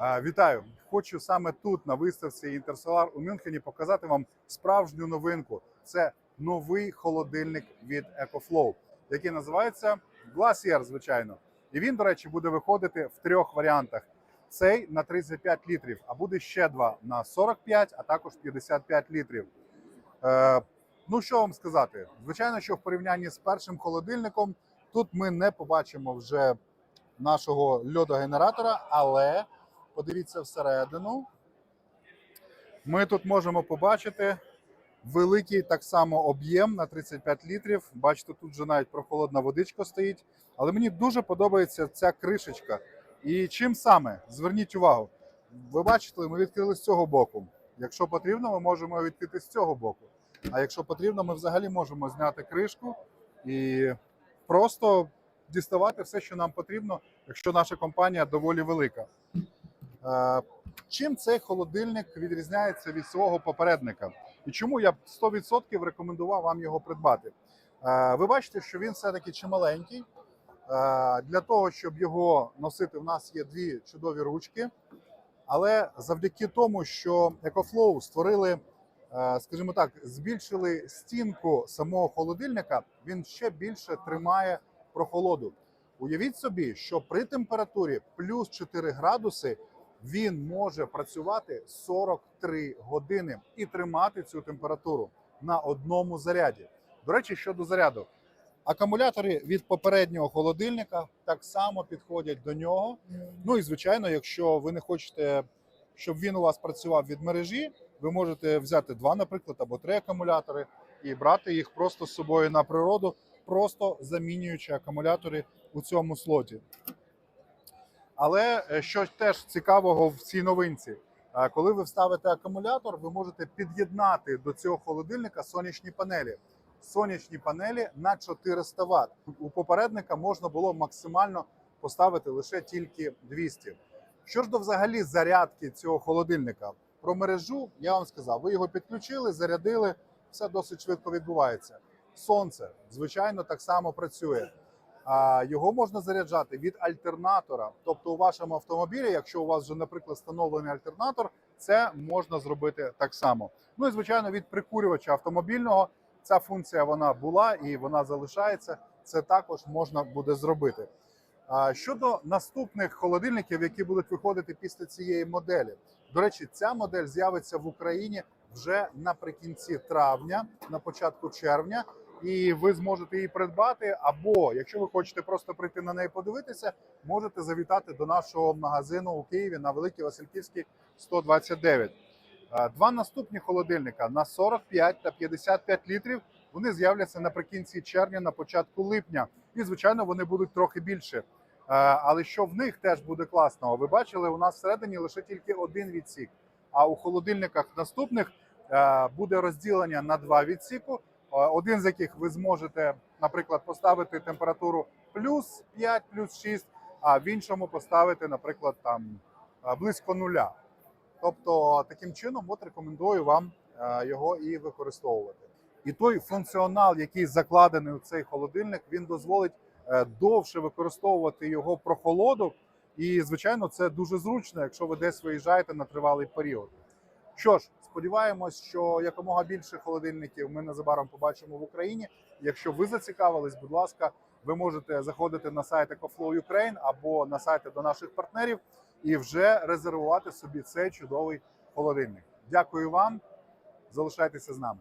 Вітаю! Хочу саме тут, на виставці Інтерсолар у Мюнхені, показати вам справжню новинку. Це новий холодильник від EcoFlow, який називається Glacier, звичайно. І він, до речі, буде виходити в трьох варіантах: цей на 35 літрів, а буде ще два на 45, а також 55 літрів. Е, ну що вам сказати? Звичайно, що в порівнянні з першим холодильником тут ми не побачимо вже нашого льодогенератора, але подивіться всередину. Ми тут можемо побачити великий так само об'єм на 35 літрів. Бачите, тут вже навіть прохолодна водичка стоїть. Але мені дуже подобається ця кришечка. І чим саме? Зверніть увагу. Ви бачите, ми відкрили з цього боку. Якщо потрібно, ми можемо відкрити з цього боку. А якщо потрібно, ми взагалі можемо зняти кришку і просто діставати все, що нам потрібно, якщо наша компанія доволі велика. Е, Чим цей холодильник відрізняється від свого попередника? І чому я б 100% рекомендував вам його придбати? Е, Ви бачите, що він все-таки чималенький. Е, Для того, щоб його носити, в нас є дві чудові ручки. Але завдяки тому, що EcoFlow створили, скажімо так, збільшили стінку самого холодильника, він ще більше тримає прохолоду. Уявіть собі, що при температурі плюс 4 градуси він може працювати 43 години і тримати цю температуру на одному заряді. До речі, щодо заряду, акумулятори від попереднього холодильника так само підходять до нього. Ну і звичайно, якщо ви не хочете, щоб він у вас працював від мережі, ви можете взяти два, наприклад, або три акумулятори і брати їх просто з собою на природу, просто замінюючи акумулятори у цьому слоті. Але е, що теж цікавого в цій новинці, е, коли ви вставите акумулятор, ви можете під'єднати до цього холодильника сонячні панелі. Сонячні панелі на 400 Вт. У попередника можна було максимально поставити лише тільки 200. Що ж до взагалі зарядки цього холодильника? Про мережу я вам сказав, ви його підключили, зарядили, все досить швидко відбувається. Сонце, звичайно, так само працює. А його можна заряджати від альтернатора. Тобто, у вашому автомобілі, якщо у вас вже, наприклад, встановлений альтернатор, це можна зробити так само. Ну і звичайно, від прикурювача автомобільного ця функція вона була і вона залишається. Це також можна буде зробити. Щодо наступних холодильників, які будуть виходити після цієї моделі, до речі, ця модель з'явиться в Україні вже наприкінці травня, на початку червня і ви зможете її придбати. Або якщо ви хочете просто прийти на неї подивитися, можете завітати до нашого магазину у Києві на Великій Васильківській 129. Е, Два наступні холодильника на 45 та 55 літрів. Вони з'являться наприкінці червня, на початку липня, і звичайно вони будуть трохи більше. Е, Але що в них теж буде класного? Ви бачили, у нас всередині лише тільки один відсік. А у холодильниках наступних е, буде розділення на два відсіку. Е, один з яких ви зможете, наприклад, поставити температуру плюс 5, плюс 6, а в іншому поставити, наприклад, там е, близько нуля. Тобто, таким чином, от рекомендую вам е, його і використовувати. І той функціонал, який закладений у цей холодильник, він дозволить довше використовувати його прохолоду. І, звичайно, це дуже зручно, якщо ви десь виїжджаєте на тривалий період. Що ж, сподіваємось, що якомога більше холодильників ми незабаром побачимо в Україні. Якщо ви зацікавились, будь ласка, ви можете заходити на сайт EcoFlow Ukraine або на сайти до наших партнерів і вже резервувати собі цей чудовий холодильник. Дякую вам, залишайтеся з нами.